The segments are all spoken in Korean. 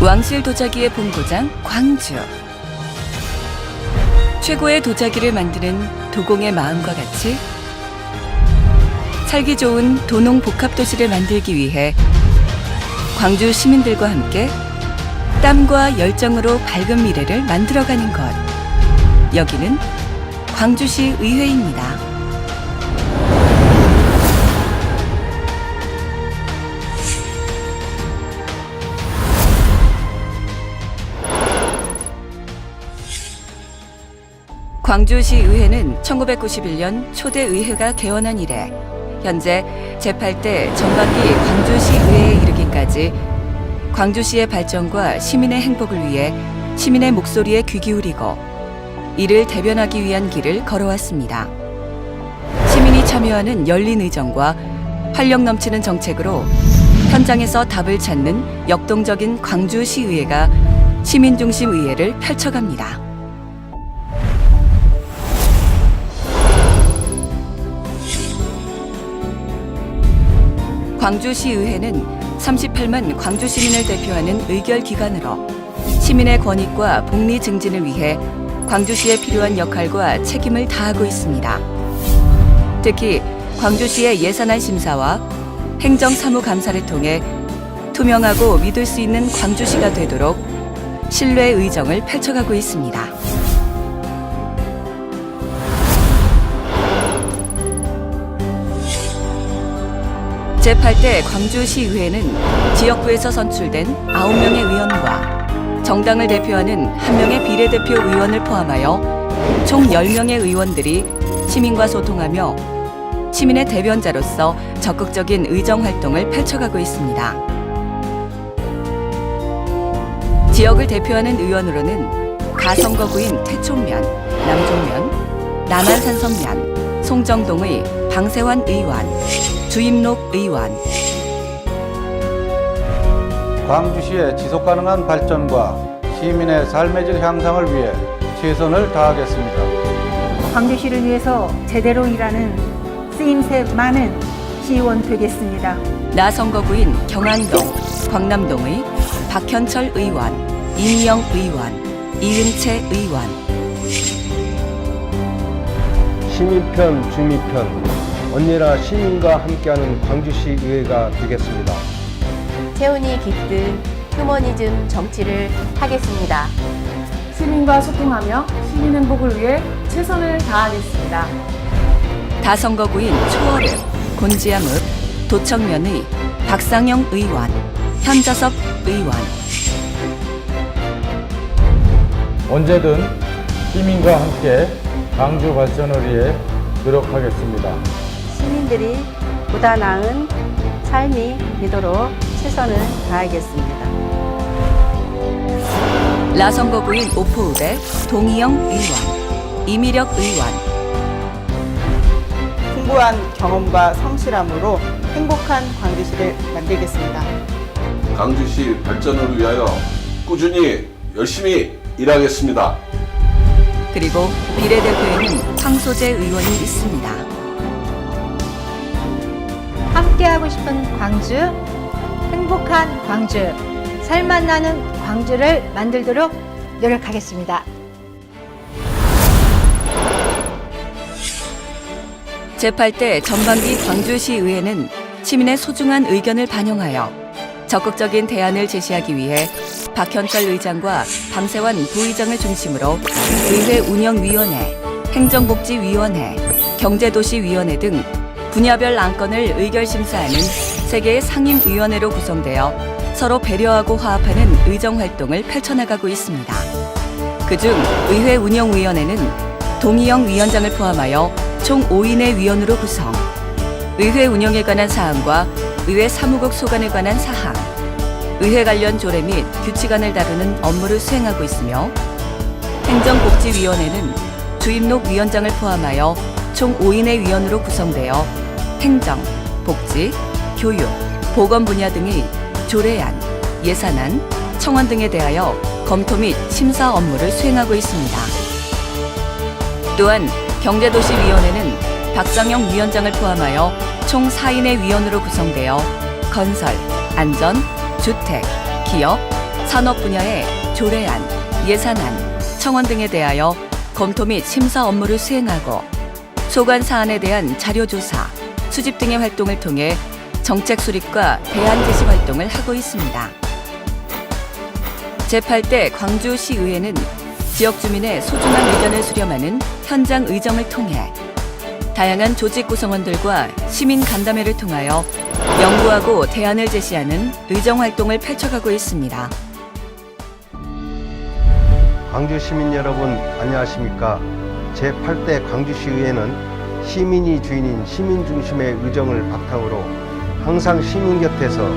왕실 도자기의 본고장 광주. 최고의 도자기를 만드는 도공의 마음과 같이 살기 좋은 도농 복합 도시를 만들기 위해 광주 시민들과 함께 땀과 열정으로 밝은 미래를 만들어가는 것. 여기는 광주시 의회입니다. 광주시 의회는 1991년 초대 의회가 개원한 이래 현재 제8대 전반기 광주시 의회에 이르기까지 광주시의 발전과 시민의 행복을 위해 시민의 목소리에 귀 기울이고 이를 대변하기 위한 길을 걸어왔습니다. 시민이 참여하는 열린 의정과 활력 넘치는 정책으로 현장에서 답을 찾는 역동적인 광주시의회가 시민 중심 의회를 펼쳐갑니다. 광주시의회는 38만 광주 시민을 대표하는 의결 기관으로 시민의 권익과 복리 증진을 위해 광주시에 필요한 역할과 책임을 다하고 있습니다. 특히 광주시의 예산안 심사와 행정사무감사를 통해 투명하고 믿을 수 있는 광주시가 되도록 신뢰 의정을 펼쳐가고 있습니다. 제8대 광주시의회는 지역구에서 선출된 9명의 의원과 정당을 대표하는 1명의 비례대표 의원을 포함하여 총 10명의 의원들이 시민과 소통하며 시민의 대변자로서 적극적인 의정 활동을 펼쳐가고 있습니다. 지역을 대표하는 의원으로는 가선거구인 태촌면, 남종면, 남한산성면, 송정동의 방세환 의원, 주임록 의원, 광주시의 지속 가능한 발전과 시민의 삶의 질 향상을 위해 최선을 다하겠습니다. 광주시를 위해서 제대로 일하는 쓰임새 많은 시의원 되겠습니다. 나선거구인 경안동, 광남동의 박현철 의원, 이미영 의원, 이은채 의원, 시민편, 주민편, 언제나 시민과 함께하는 광주시 의회가 되겠습니다. 태운이 깃든 휴머니즘 정치를 하겠습니다. 시민과 소통하며 시민 행복을 위해 최선을 다하겠습니다. 다선거구인 초월읍, 곤지암 읍, 도청면의 박상영 의원, 현자섭 의원, 언제든 시민과 함께 광주 발전을 위해 노력하겠습니다. 시민들이 보다 나은 삶이 되도록 최선을 다하겠습니다. 라선거구인 오포읍의 동희영 의원, 이미력 의원, 풍부한 경험과 성실함으로 행복한 광주시를 만들겠습니다. 광주시 발전을 위하여 꾸준히 열심히 일하겠습니다. 그리고 비례대표에는 황소재 의원이 있습니다. 함께하고 싶은 광주, 행복한 광주, 살맛 나는 광주를 만들도록 노력하겠습니다. 제8대 전반기 광주시 의회는 시민의 소중한 의견을 반영하여 적극적인 대안을 제시하기 위해 박현철 의장과 방세환 부의장을 중심으로 의회 운영위원회, 행정복지위원회, 경제도시위원회 등 분야별 안건을 의결심사하는 세 개의 상임위원회로 구성되어 서로 배려하고 화합하는 의정활동을 펼쳐나가고 있습니다. 그중 의회 운영위원회는 동희영 위원장을 포함하여 총 5인의 위원으로 구성, 의회 운영에 관한 사항과 의회 사무국 소관에 관한 사항, 의회 관련 조례 및 규칙안을 다루는 업무를 수행하고 있으며 행정복지위원회는 주임록 위원장을 포함하여 총 5인의 위원으로 구성되어 행정, 복지, 교육, 보건 분야 등의 조례안, 예산안, 청원 등에 대하여 검토 및 심사 업무를 수행하고 있습니다. 또한 경제도시위원회는 박정영 위원장을 포함하여 총 4인의 위원으로 구성되어 건설, 안전, 주택, 기업, 산업 분야의 조례안, 예산안, 청원 등에 대하여 검토 및 심사 업무를 수행하고 소관 사안에 대한 자료 조사, 수집 등의 활동을 통해 정책 수립과 대안 제시 활동을 하고 있습니다. 제8대 광주시의회는 지역 주민의 소중한 의견을 수렴하는 현장 의정을 통해 다양한 조직 구성원들과 시민 간담회를 통하여 연구하고 대안을 제시하는 의정 활동을 펼쳐가고 있습니다. 광주 시민 여러분 안녕하십니까? 제8대 광주시의회는 시민이 주인인 시민 중심의 의정을 바탕으로 항상 시민 곁에서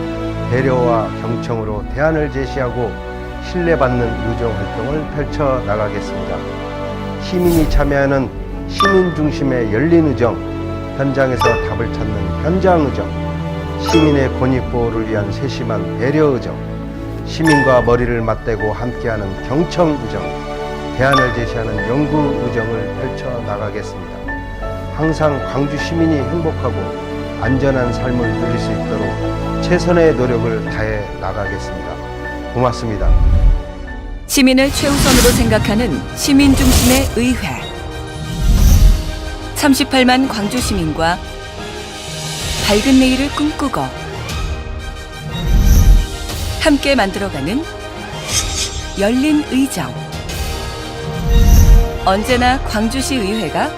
배려와 경청으로 대안을 제시하고 신뢰받는 의정 활동을 펼쳐 나가겠습니다. 시민이 참여하는 시민 중심의 열린 의정, 현장에서 답을 찾는 현장 의정, 시민의 권익 보호를 위한 세심한 배려 의정, 시민과 머리를 맞대고 함께하는 경청 의정, 대안을 제시하는 연구 의정을 펼쳐 나가겠습니다. 항상 광주 시민이 행복하고 안전한 삶을 누릴 수 있도록 최선의 노력을 다해 나가겠습니다. 고맙습니다. 시민을 최우선으로 생각하는 시민 중심의 의회. 38만 광주 시민과 밝은 내일을 꿈꾸고 함께 만들어가는 열린 의정. 언제나 광주시 의회가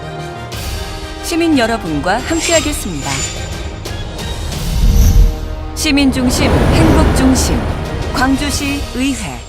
시민 여러분과 함께하겠습니다. 시민 중심, 행복 중심, 광주시 의회.